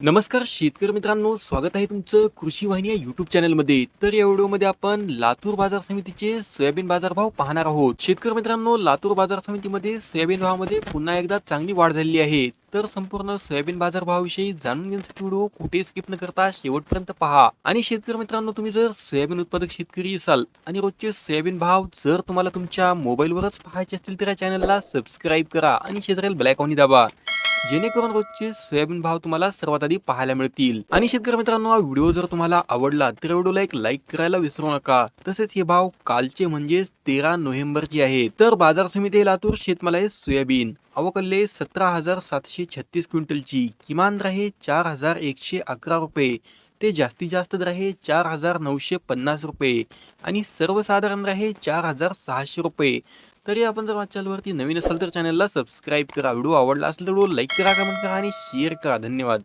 नमस्कार शेतकरी मित्रांनो स्वागत आहे तुमचं कृषी वाहिनी या युट्यूब चॅनलमध्ये तर या व्हिडिओमध्ये आपण लातूर बाजार समितीचे सोयाबीन बाजार भाव पाहणार आहोत. शेतकरी मित्रांनो लातूर बाजार समितीमध्ये सोयाबीन भावामध्ये पुन्हा एकदा चांगली वाढ झालेली आहे. तर संपूर्ण सोयाबीन बाजार भावाविषयी जाणून घेण्यासाठी व्हिडिओ कुठे स्किप न करता शेवटपर्यंत पहा. आणि शेतकरी मित्रांनो तुम्ही जर सोयाबीन उत्पादक शेतकरी असाल आणि रोजचे सोयाबीन भाव जर तुम्हाला तुमच्या मोबाईलवरच पाहायचे असतील तर या चॅनलला सबस्क्राईब करा आणि शेजारील ब्लॅक दाबा. जेणेकरून रोजचे सोयाबीन भाव तुम्हाला सर्वात आधी पाहायला मिळतील. आणि शेतकरी मित्रांनो हा व्हिडिओ जर तुम्हाला आवडला तर व्हिडिओला एक लाईक करायला विसरू नका. तसेच हे भाव कालचे म्हणजेच तेरा नोव्हेंबरचे आहे तर बाजार समिती लातूर शेतमाल आहे सोयाबीन. अवकल्ले सतरा हजार सातशे छत्तीस क्विंटलची. किमान दर आहे चार हजार एकशे अकरा रुपये. ते जास्तीत जास्त दर आहे चार हजार नऊशे पन्नास रुपये. आणि सर्वसाधारण दर आहे चार हजार सहाशे रुपये. तरी आपण जर माझ्या चॅनलवरती नवीन असाल तर चॅनलला सबस्क्राईब करा. व्हिडिओ आवडला असेल तर व्हिडिओ लाईक करा कमेंट करा आणि शेअर करा. धन्यवाद.